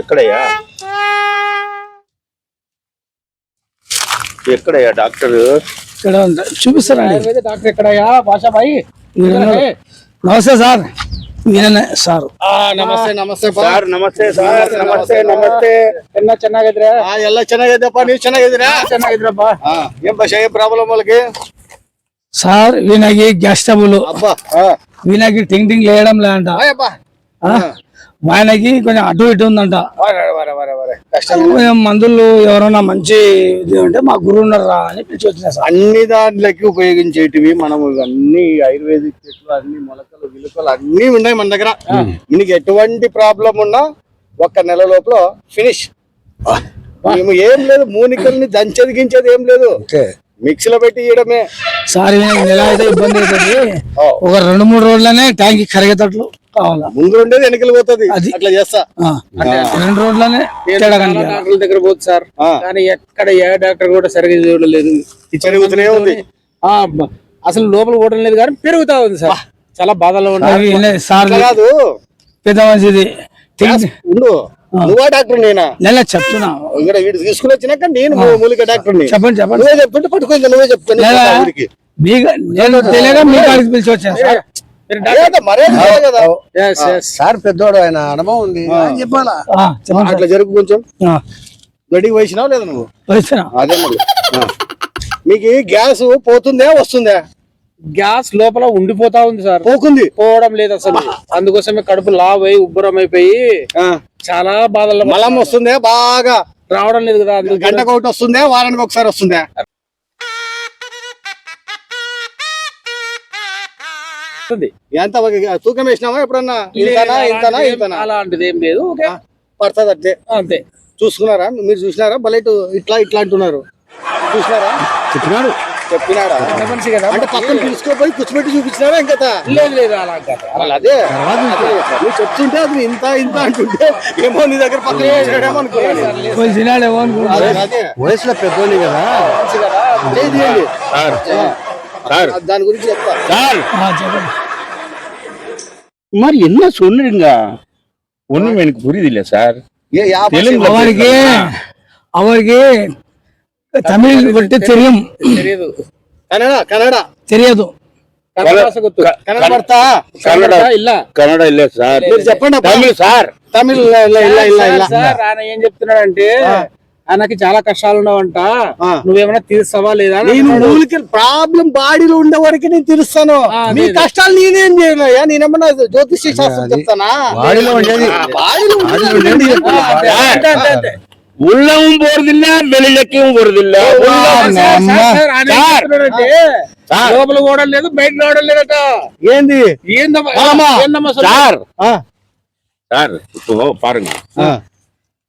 ఎక్కడయ్యా ఎక్కడయ్యా doctor ఇక్కడ ఉంది. చూపిస్తారండి ఆయుర్వేద డాక్టర్ ఎక్కడయ్యా భాషాబాయి ఈయన- నమస్తే సార్ ఈయన సార్ ನಮಸ್ತೆ ನಮಸ್ತೆ సార్ నమస్తే సార్ నమస్తే నమస్తే ಎಲ್ಲ ಚೆನ್ನಾಗಿದ್ರೆ ಎಲ್ಲ ಚೆನ್ನಾಗಿದ್ದಪ್ಪ ನೀವ್ ಚೆನ್ನಾಗಿದ್ದೀರಾ ಚೆನ್ನಾಗಿದ್ರಪ್ಪ ಆ, ಏನ್ ಭಾಷೆ ಏನ್ ಪ್ರಾಬ್ಲಮ್ వాళ్ళకి సార్ వీళ్ళకి గ్యాస్ ట్రబుల్ అబ్బా వీళ్ళకి టింగ్ టింగ్ లేయడం లేదంట ఆ? ఆయనకి కొంచెం అటు ఇటు ఉందంట. మందులు ఎవరైనా మంచి ఇది ఉంటే మా గురువు ఉన్నారా అని పిలిచి వచ్చిన సార్. అన్ని దాంట్లోకి ఉపయోగించేటివి మనం అన్ని ఆయుర్వేదిక్ చెట్లు అన్ని మొలకలు విలుకలు అన్ని ఉన్నాయి మన దగ్గర. నీకు ఎటువంటి ప్రాబ్లం ఉన్నా ఒక్క నెల లోపల ఫినిష్. మేము ఏం లేదు మూనికల్ని దంచేది గించేది ఏం లేదు. మిక్సీలో పెట్టి ఇయడమే సార్ నెల అయితే ఇబ్బంది అవుతుంది ఒక రెండు మూడు రోజులనే ట్యాంక్ కరిగేటట్లు కావాలా? ముందు ఉండేది వెనకలు పోతుంది. అది. అట్లా చేస్తా. రెండు రోజులనే. డాక్టర్ల దగ్గర పోతుంది సార్. కానీ ఎక్కడ ఏ డాక్టర్ కూడా సరిగ్గా చూడలేదు. పెరుగుతూనే ఉంది. అసలు లోపల పోవడం లేదు కానీ పెరుగుతా ఉంది సార్. చాలా బాధలో ఈయన సార్ కాదు పెద్ద మంచిది ఉండు. నువ్వా డాక్టర్ నేనా? నెల చెప్తున్నా. ఇక్కడ వీడు తీసుకుని వచ్చినాక నేను మూలిక డాక్టర్ చెప్పండి చెప్పండి. నువ్వే చెప్తుంటే పట్టుకో ఇంకా నువ్వే చెప్తాను నేను తెలియక మీ కాడికి పిలిచి వచ్చాను సార్. మర్యాద కదా. Yes, yes. సార్ పెద్దోడు ఆయన అనుభవం ఉంది. చెప్పాలా. అట్లా జరుగు కొంచెం. గడికి వేసినావు లేదా నువ్వు? అదే. మీకు గ్యాస్ పోతుందా వస్తుందా? గ్యాస్ లోపల ఉండిపోతా ఉంది సార్. పోకుంది. పోవడం లేదు అసలు. అందుకోసమే కడుపు లావ్ అయి ఉబ్బరం అయిపోయి ఆ. చాలా బాధల్లో మలం వస్తుందా బాగా. రావడం లేదు కదా గంటకు ఒకటి వస్తుందా వారానికి ఒకసారి వస్తుందా. ఎంత తూకం వేసినావా ఎప్పుడన్నా? ఇంతనా ఇంతనా అలాంటిది ఏం- ఇంతనా? అలాంటిది ఏం లేదు ఓకే. పడుతుంది అట్లే. అంతే. చూసుకున్నారా? మీరు చూసినారా? భలే ఇటు ఇట్లా ఇట్లా అంటున్నారు. చూసినారా? చెప్పినాడు. చెప్పినారా పెద్ద మనిషి కదా అంటే పక్కన పిలుచుకోపోయి కూర్చోబెట్టి చూపించినారా ఇంకా లేదు లేదు అలా కాదు. అలా అదే నువ్వు చెప్తుంటే అది ఇంత ఇంత అంటుంటే ఏమో నీ దగ్గర పక్కన చేసాడేమో అనుకున్నాను పోయి తినాడేమో అనుకున్నా. అదే అదే వయసులో పెద్దోళ్ళు కదా చేయి తీయండి. సార్ சார் దాని గురించి చెప్తా சார் ఆ, చెప్పండి இது மாதிரி என்ன சொல்லுங்க ஒண்ணும் எனக்கு புரியுது இல்ல சார் ఏ యాభై தெலுங்குல அவருக்கு அவருக்கு தமிழ் விட்டு தெரியும் తెలియదు కన్నడ కన్నడ தெரியாது కన్నడ భాష గుర్తు కన్నడ పడతా కన్నడ ఇలా కన్నడ இல்ல సార్ మీరు చెప్పండి అబ్బా. తమిళ్ సార్ తమిళ్ ఇలా ఇలా ఇలా ఇలా ఇలా సార్ ఆయన ఏం చెప్తున్నాడంటే ఆయనకి చాలా కష్టాలు ఉండవంట ఆ. నువ్వేమైనా తీరుస్తావా లేదా అని నేను అంటున్నాడు. ఊరికి ప్రాబ్లం బాడీలో ఉండే వరకు నేను తెలుస్తాను ఆ, మీ అదే. కష్టాలు నేనేం చేయలేయా నేనేమన్నా జ్యోతిష్య శాస్త్రం చెప్తానా బాడీలో ఉండేది బాడీలో ఉండేది ఏం ఆ, అదే, చెప్తున్నా? అంతే, అంతే, అంతే. உள்ளவும் போறதில்ல வெளியிலக்கும் போறதில்ல సార్, సార్, సార్, ఆయన ఏం సార్. చెప్తున్నాడంటే, లోపల పోవడం లేదు బయట రావడం లేదట ఏంది ఏందమ్మా మామా. ఏందమ్మా అసలు? சார் ఆ, சார் இப்போ பாருங்க ఆ,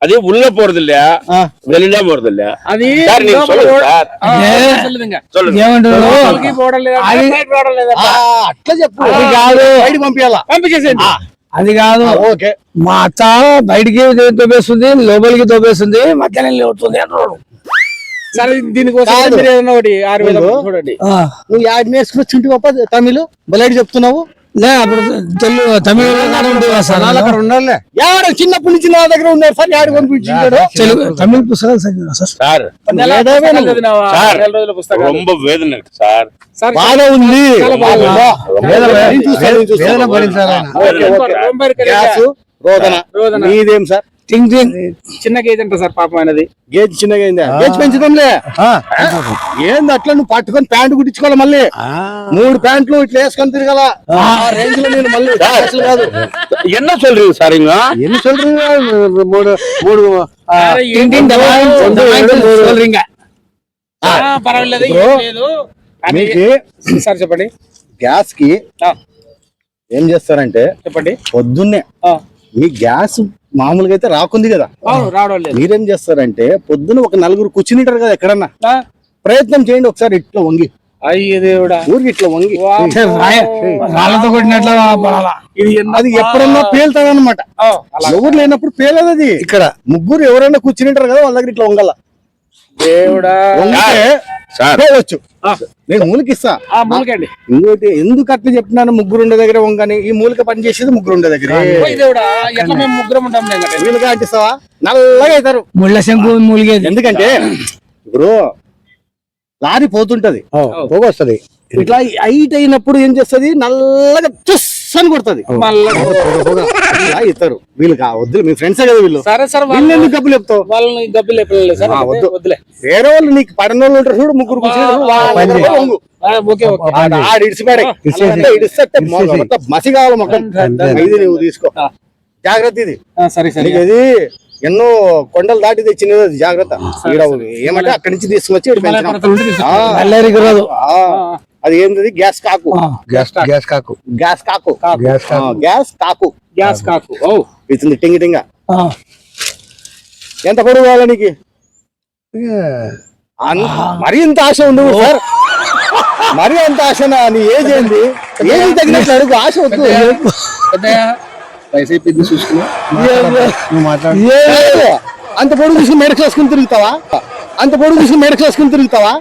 அது உள்ள போறது இல்ல ఆ. வெளியில போறது இல்ல అది సార్ నీకు లోపల சொல்லுங்க పోవడం- సార్ ఆ, ఏ? అసలు ఇంకా. சொல்லுங்க ఏమంటారు లోపలికి పోవడం లేదట బయట రావడం లేదట ఆ, అట్లా చెప్పు అది కాదు. బయటికి పంపించాలా పంపించేసేయండి అది కాదు. ఓకే. మా అత్త బయటికి దొబ్బేస్తుంది లోపలికి దొబ్బేస్తుంది మధ్యాహ్నం లేవుతుంది అంటున్నాడు. సరే దీనికోసం ఒకటి ఆరు వేల నువ్వు? చూడండి. నువ్వు యాడ్ నేర్చుకుని చింటి గొప్ప తమిళ్? బలైడ్ చెప్తున్నావు? లే అప్పుడు తెలుగు తమిళ సనాలు అక్కడ ఉండాలి ఎవడ చిన్నప్పటి నుంచి నా దగ్గర ఉన్నారు సార్ యాడ కొనిపించాడు తెలుగు తమిళ పుస్తకాలు చదివినా సార్? టింగ్ టింగ్ చిన్న గేజ్ అంట సార్ పాపం ఆయనది గేజ్ చిన్నగా అయిందా గేజ్ పెంచుదాంలే ఆ, ఏంది అట్లా నువ్వు పట్టుకొని ప్యాంటు కుట్టించుకోవాలి మళ్ళీ ఆ, మూడు ప్యాంట్లు ఇట్లా వేసుకొని తిరగల ఆ రేంజ్ లో నేను మళ్ళీ అసలు కాదు என்ன சொல்றீங்க சார் இங்க ఎన్ని சொல்றீங்க మూడు మూడు ఆ, అరే, టింగ్ ఏంటి టింగ్ దబాయి, రెండు, దబాయి రెండు, మూడు. சொல்றீங்க ఆ, పర్వాలేదు బ్రో, ఏం లేదు అని- మీకు సార్ చెప్పండి గ్యాస్ కి ఆ, ఏం చేస్తారంటే చెప్పండి పొద్దున్నే ఆ, మీ గ్యాస్ మామూలుగా అయితే రాకుంది కదా. మీరేం చేస్తారంటే పొద్దున ఒక నలుగురు కూర్చునింటారు కదా ఎక్కడన్నా. ఆ, ప్రయత్నం చేయండి ఒకసారి ఇట్లా వంగి. అయ్యో దేవుడా. ఊరికి ఇట్లా వంగి. రాళ్ళతో కొట్టినట్లు అది ఎప్పుడన్నా పేలుతాదన్నమాట. ఆ, అలా ఎవరు లేనప్పుడు పేలదు అది. ఇక్కడ ముగ్గురు ఎవరైనా కూర్చునింటారు కదా వాళ్ళ దగ్గర ఇట్లా వంగల. దేవుడా. వంగితే పోవచ్చు. నేను మూలకిస్తా. ఆ మూలకండి. ఇంకోటి ఎందుకు అట్లా చెప్తున్నాను? ముగ్గురు ఉండే దగ్గర వంగని ఈ మూలిక పని చేసేది ముగ్గురు ఉండే దగ్గర. అంటిస్తావా? నల్లగా అవుతారు. ముళ్ళ శంకు మూలిగేది. ఎందుకంటే ఇప్పుడు లారీ పోతుంటది. పొగ వస్తుంది ఇట్లా హైట్ అయినప్పుడు ఏం చేస్తది? నల్లగా చుస్ అని కొడుతుంది మళ్ళా ఇస్తారు వీళ్ళు వద్దు మీ ఫ్రెండ్సే కదా వీళ్ళు సరే సార్ వీళ్ళు ఎందుకు డబ్బులు చెప్తావు వాళ్ళని డబ్బులు లేపలేదు సార్ వద్దు. వద్దులే వేరే వాళ్ళు నీకు పడిన వాళ్ళు ఉంటారు చూడు ముగ్గురు కూర్చుని మసి కావాలి మొక్కం ఇది నువ్వు తీసుకో. జాగ్రత్త ఇది సరే సరే అది ఎన్నో కొండలు దాటి తెచ్చినది అది జాగ్రత్త. ఈడ ఏమంటే అక్కడి నుంచి తీసుకొచ్చి అది ఏంటది? గ్యాస్ కాకు. గ్యాస్ గ్యాస్ కాకు. గ్యాస్ కాకు. గ్యాస్ కాకు. గ్యాస్ కాకు. గ్యాస్ కాకు. ఓ. ఇస్తుంది టింగి టింగ. ఎంత పొడుగు కావాలి నీకు? మరీ ఇంత ఆశ ఉండవు సార్. మరీ అంత ఆశనా నీ ఏజ్ ఏంది? ఏజ్ తగినట్లు అడుగు. ఆశ వద్దు. అయిపోయింది చూసుకున్నా నువ్వు మాట్లాడు. లేదు. అంత పొడుగు చూసి మెడకు వేసుకుని తిరుగుతావా? అంత పొడుగు చూసి మెడకు వేసుకుని తిరుగుతావా?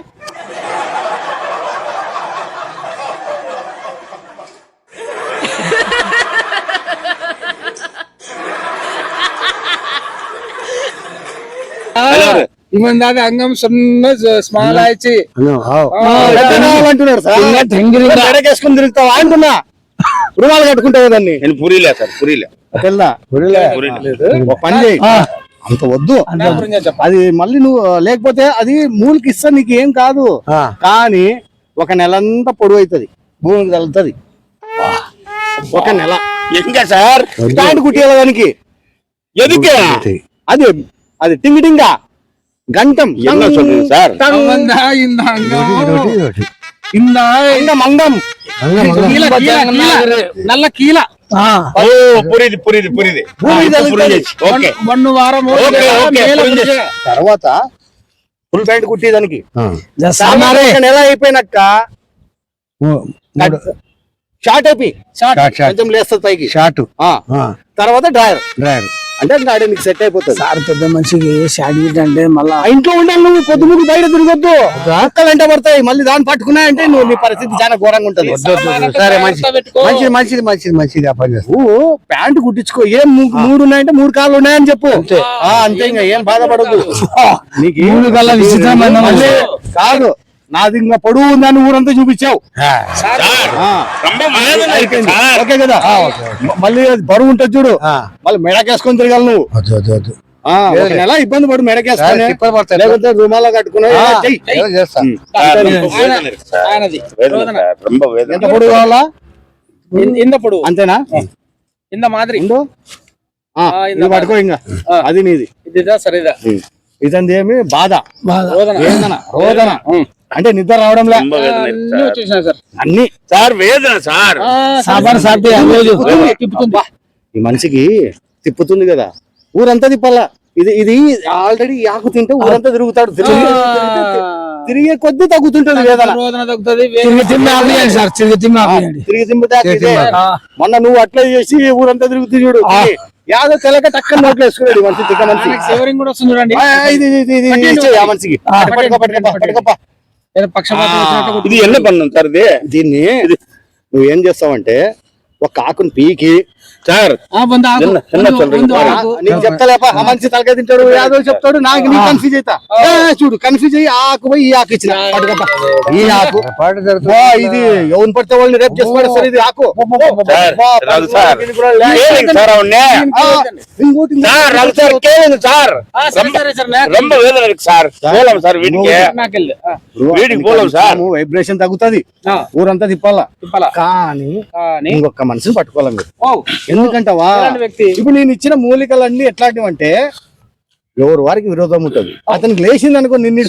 ఇమంది అంగం సున్న స్మాల్. పెద్ద కావాలంటున్నాడు సార్. తిరుగుతావా? అంటున్నా. రుణాలు కట్టుకుంటావు దాన్ని? నేను పూరీలే సార్ పూరీలే. తెల్దా? ఒక పని చేయి. అంత వద్దు. అది మళ్ళీ నువ్వు లేకపోతే అది మూలికి ఇస్తా నీకు ఏం కాదు కానీ ఒక నెల అంతా అవుతుంది భూమికి తగులుతుంది. ఒక నెల. ఇంకా సార్? స్టాండ్ కుట్టేలా దానికి? ఎదుకే? అది అది టింగి టింగా గంటం. సార్. இந்த அங்கம் ఇదొకటి, ఇదొకటి. இந்த అంగం అంగం అంగం, అంగం. கீழ கீழ கீழ நல்ல கீழ ఆ. ఓ పురిది పురిది పురిది భూమి తగులుతుంది ఓకే ஒன்னு வாரம் ఓకే ఓకే పురిది తర్వాత ఫుల్ ప్యాంట్ కుట్టేదానికి ఆ. సామారే ఒక నెల అయిపోయినాక మూ- మూడు- షార్ట్ అయిపోయి షార్ట్ షార్ట్ కొంచెం లేస్తుంది పైకి షార్ట్ ఆ, ఆ, తర్వాత డ్రైవర్ డ్రైవర్ అంటే గాడి నీకు సెట్ అయిపోతుంది. సార్ పెద్ద మనిషికి షార్ట్ అంటే మళ్ళా ఇంట్లో ఉండాలి నువ్వు పొద్దు ముగ్గు బయట తిరగొద్దు. అక్కలు వెంట పడతాయి మళ్ళీ దాన్ని పట్టుకున్నాయంటే నువ్వు నీ పరిస్థితి చాలా ఘోరంగా ఉంటది. సరే మంచిది. మంచిది మంచిది మంచిది ఆ పని నువ్వు ప్యాంట్ కుట్టించుకో. ఏం మూడు ఉన్నాయంటే మూడు కాళ్ళు ఉన్నాయని చెప్పు. ఆ, అంతే ఇంకా ఏం బాధపడదు నీకు కాదు. నాది ఇంకా పొడువు ఉందని ఊరంతా చూపించావు. ఓకే కదా? మళ్ళీ బరువు ఉంటుంది చూడు. మళ్ళీ మెడకేసుకొని తిరగాలి నువ్వు. నెల ఇబ్బంది పడు మెడకేస్తాను కట్టుకున్నా ఎంత కావాలా? ఇంత అంతేనా? ఇంత మాదిరి. పట్టుకో ఇంకా. అది నీది. సరేదా ఇదండి ఏమి? బాధ. వేదన. రోదన. అంటే నిద్ర రావడం అన్ని సార్. వేదన సార్. ఈ మనిషికి తిప్పుతుంది కదా. ఊరంతా తిప్పాల? ఇది ఇది ఆల్రెడీ ఆకు తింటే ఊరంతా తిరుగుతాడు. తిరిగే కొద్ది తగ్గుతుంటది వేదన. తిరిగి తిమ్మ మొన్న నువ్వు అట్లా చేసి ఊరంతా తిరుగుతుంది చూడు. యాదో తెలక టక్కన నోట్లో వేసుకున్నాడు మనిషి తిక్క మనిషి. శివరింగ్ కూడా వస్తుంది చూడండి. ఇది ఇది ఇది ఇచ్చేయ్ మనిషికి. ఇది పన్ను సార్ ఇది దీన్ని నువ్వు చేస్తావంటే ఒక ఆకుని పీకి సార్ నేను చెప్తలేప? మంచి తలకాయ తింటాడు యాదవ్ చెప్తాడు నాకు నీ కన్ఫ్యూజ్ అవుతా చూడు కన్ఫ్యూజ్ అయ్యి ఆకు పోయి ఈ ఆకు ఇచ్చిన. ఈ ఆకు. ఇది ఎవరు పడితే వాళ్ళని రేపు చేసుకోవాలి సార్ ఇది ఆకు. వైబ్రేషన్ తగ్గుతుంది. ఊరంతా తిప్పాలా? కానీ ఒక్క మనిషిని పట్టుకోవాలి ఎందుకంటవా? ఇప్పుడు నేను ఇచ్చిన మూలికలన్నీ ఎట్లాంటివి అంటే ఎవరు వారికి విరోధం ఉంటుంది. అతనికి లేచింది అనుకో నిన్న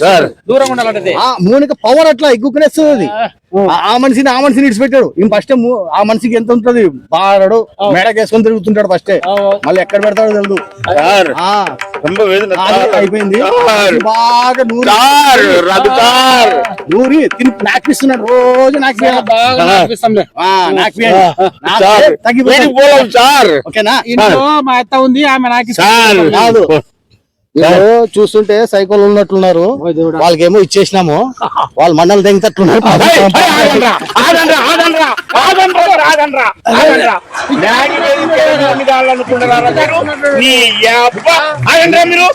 దూరం ఉండాలంటే ఆ మూనికి పవర్ అట్లా ఎగ్గుకునేస్తుంది ఆ. మనిషిని ఆ మనిషిని ఇడిచిపెట్టాడు ఈ ఫస్ట్ ఆ మనిషికి ఎంత ఉంటది? బాడడు మేడకేసుకొని తిరుగుతుంటాడు ఫస్ట్ మళ్ళీ ఎక్కడ పెడతాడో తెలుదు. అయిపోయింది. బాగా నూరి తిని నాకిస్తున్నాడు రోజు నాకు తగ్గిపోయింది ఓకేనా? ఇంట్లో మా అత్త ఉంది ఆమె నాకు కాదు. చూస్తుంటే సైకోలు ఉన్నట్లున్నారు వాళ్ళకేమో ఇచ్చేసినాము వాళ్ళు మండలు మీరు